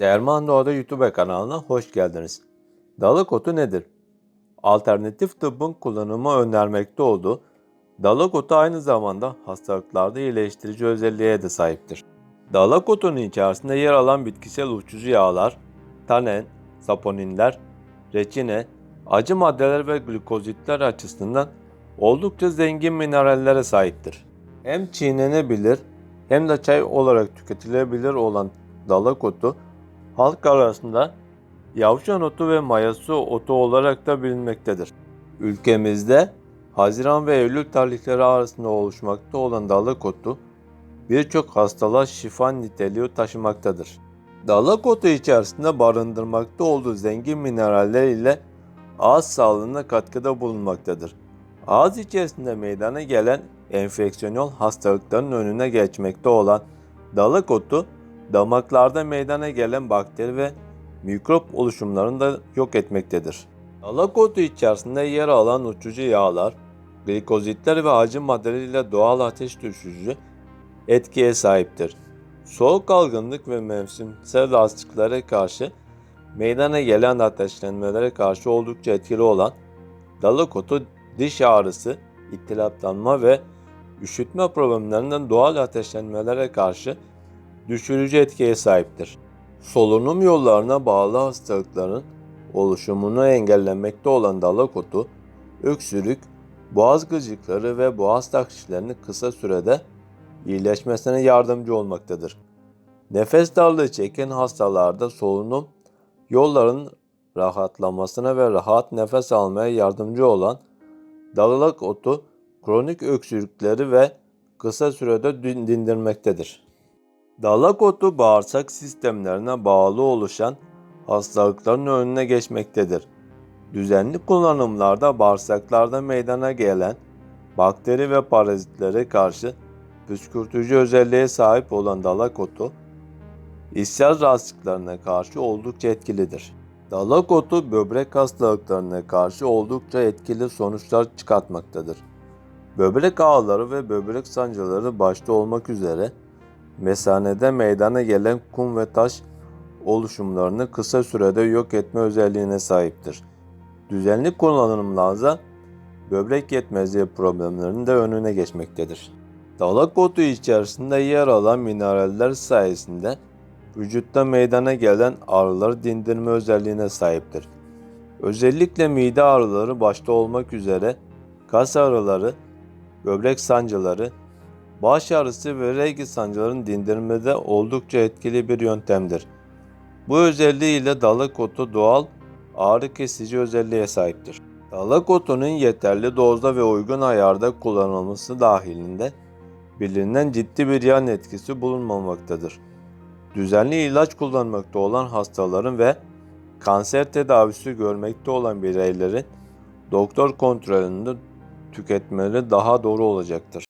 Derman Doğada YouTube kanalına hoş geldiniz. Dalık otu nedir? Alternatif tıbbın kullanımı önermekte olduğu dalak otu aynı zamanda hastalıklarda iyileştirici özelliğe de sahiptir. Dalak otunun içerisinde yer alan bitkisel uçucu yağlar, tanen, saponinler, reçine, acı maddeler ve glikozitler açısından oldukça zengin minerallere sahiptir. Hem çiğnenebilir hem de çay olarak tüketilebilir olan dalak otu halk arasında yavşan otu ve mayası otu olarak da bilinmektedir. Ülkemizde Haziran ve Eylül tarihleri arasında oluşmakta olan dalak otu birçok hastalığa şifa niteliği taşımaktadır. Dalak otu içerisinde barındırmakta olduğu zengin mineraller ile ağız sağlığına katkıda bulunmaktadır. Ağız içerisinde meydana gelen enfeksiyonel hastalıkların önüne geçmekte olan dalak otu damaklarda meydana gelen bakteri ve mikrop oluşumlarını da yok etmektedir. Dalak otu içerisinde yer alan uçucu yağlar, glikozitler ve acı maddeleriyle doğal ateş düşürücü etkiye sahiptir. Soğuk algınlık ve mevsimsel rahatsızlıklara karşı meydana gelen ateşlenmelere karşı oldukça etkili olan dalak otu diş ağrısı, iltihaplanma ve üşütme problemlerinden doğal ateşlenmelere karşı düşürücü etkiye sahiptir. Solunum yollarına bağlı hastalıkların oluşumunu engellemekte olan dalak otu, öksürük, boğaz gıcıkları ve boğaz takşişlerinin kısa sürede iyileşmesine yardımcı olmaktadır. Nefes darlığı çeken hastalarda solunum yollarının rahatlamasına ve rahat nefes almaya yardımcı olan dalak otu kronik öksürükleri ve kısa sürede din- dindirmektedir. Dalak otu bağırsak sistemlerine bağlı oluşan hastalıkların önüne geçmektedir. Düzenli kullanımlarda bağırsaklarda meydana gelen bakteri ve parazitlere karşı püskürtücü özelliğe sahip olan dalak otu, ishal rahatsızlıklarına karşı oldukça etkilidir. Dalak otu böbrek hastalıklarına karşı oldukça etkili sonuçlar çıkartmaktadır. Böbrek ağrıları ve böbrek sancıları başta olmak üzere mesanede meydana gelen kum ve taş oluşumlarını kısa sürede yok etme özelliğine sahiptir. Düzenli kullanımlarla böbrek yetmezliği problemlerinin de önüne geçmektedir. Dalak otu içerisinde yer alan mineraller sayesinde vücutta meydana gelen ağrıları dindirme özelliğine sahiptir. Özellikle mide ağrıları başta olmak üzere kas ağrıları, böbrek sancıları, baş ağrısı ve regl sancılarını dindirmede oldukça etkili bir yöntemdir. Bu özelliğiyle dalak otu doğal ağrı kesici özelliğe sahiptir. Dalak otunun yeterli dozda ve uygun ayarda kullanılması dahilinde bilinen ciddi bir yan etkisi bulunmamaktadır. Düzenli ilaç kullanmakta olan hastaların ve kanser tedavisi görmekte olan bireylerin doktor kontrolünde tüketmeleri daha doğru olacaktır.